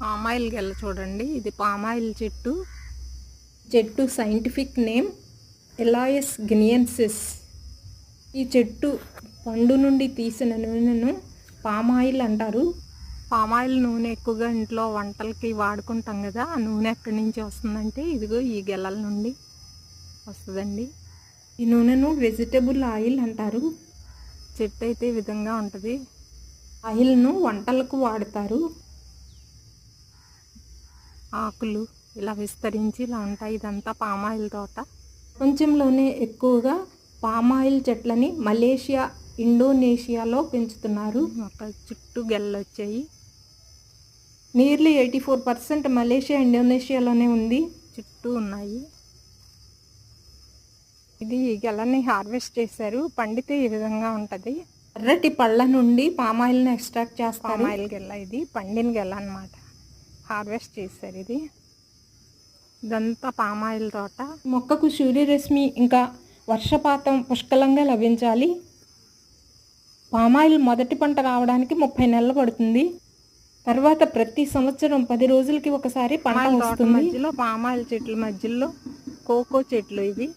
Palm oil గెల చూడండి. ఇది పామాయిల్ చెట్టు. చెట్టు సైంటిఫిక్ నేమ్ ఎలాయస్ గినియన్సిస్. ఈ చెట్టు పండు నుండి తీసిన నూనెను పామాయిల్ అంటారు. పామాయిల్ నూనె ఎక్కువగా ఇంట్లో వంటలకి వాడుకుంటాం కదా ఆ నూనె ఎక్కడి నుంచి వస్తుందంటే ఇదిగో ఈ గెలల నుండి వస్తుందండి. ఈ నూనెను వెజిటబుల్ ఆయిల్ అంటారు. చెట్టు అయితే ఈ విధంగా ఉంటుంది. ఆయిల్ను వంటలకు వాడతారు. ఆకులు ఇలా విస్తరించి ఇలా ఉంటాయి. ఇదంతా పామాయిల్ తోట. కొంచెంలోనే ఎక్కువగా పామాయిల్ చెట్లని మలేషియా ఇండోనేషియాలో పెంచుతున్నారు. అక్కడ చుట్టూ గెల్లొచ్చాయి వచ్చాయి. Nearly eighty four percent Malaysia ఇండోనేషియాలోనే ఉంది. చుట్టూ ఉన్నాయి. ఇది గెలని హార్వెస్ట్ చేశారు. పండితే ఈ విధంగా ఉంటుంది. ఎర్రటి పళ్ళ నుండి పామాయిల్ని ఎక్స్ట్రాక్ట్ చేస్తారు. పామాయిల్ గెల్ల ఇది. పండిన గెల్ల అనమాట హార్వెస్ట్ చేశారు ఇది. ఇదంతా పామాయిల్ తోట. మొక్కకు సూర్యరశ్మి ఇంకా వర్షపాతం పుష్కలంగా లభించాలి. పామాయిల్ మొదటి పంట రావడానికి ముప్పై నెలలు పడుతుంది. తర్వాత ప్రతి సంవత్సరం పది రోజులకి ఒకసారి పంట వస్తుంది. మధ్యలో పామాయిల్ చెట్ల మధ్యలో కోకో చెట్లు ఇవి.